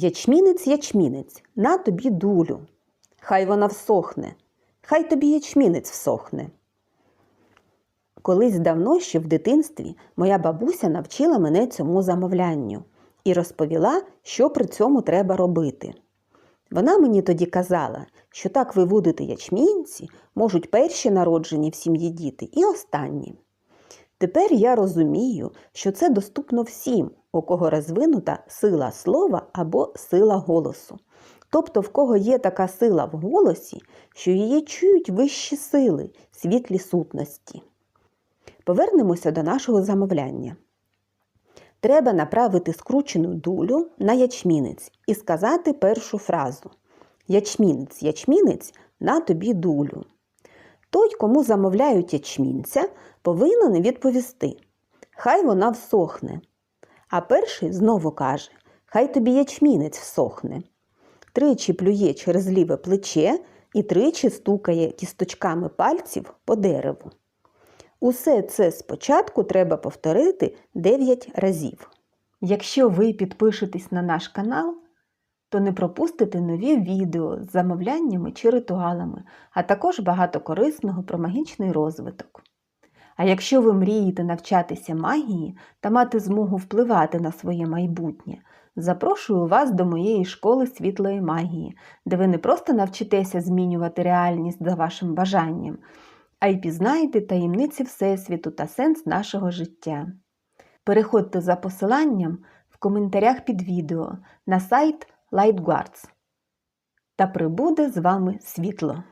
Ячмінець, ячмінець, на тобі дулю. Хай вона всохне, хай тобі ячмінець всохне. Колись давно ще в дитинстві моя бабуся навчила мене цьому замовлянню і розповіла, що при цьому треба робити. Вона мені тоді казала, що так виводити ячмінці можуть перші народжені в сім'ї діти і останні. Тепер я розумію, що це доступно всім, у кого розвинута сила слова або сила голосу. Тобто, в кого є така сила в голосі, що її чують вищі сили, світлі сутності. Повернемося до нашого замовляння. Треба направити скручену дулю на ячмінець і сказати першу фразу Ячмінець, ячмінець, на тобі дулю. Той, кому замовляють ячмінця, повинен відповісти Хай вона всохне. А перший знову каже Хай тобі ячмінець всохне. Тричі плює через ліве плече і тричі стукає кісточками пальців по дереву. Усе це спочатку треба повторити 9 разів. Якщо ви підпишетесь на наш канал, то не пропустите нові відео з замовляннями чи ритуалами, а також багато корисного про магічний розвиток. А якщо ви мрієте навчатися магії та мати змогу впливати на своє майбутнє, запрошую вас до моєї школи світлої магії, де ви не просто навчитеся змінювати реальність за вашим бажанням, а й пізнаєте таємниці Всесвіту та сенс нашого життя. Переходьте за посиланням в коментарях під відео на сайт LightGuards. Та прибуде з вами світло!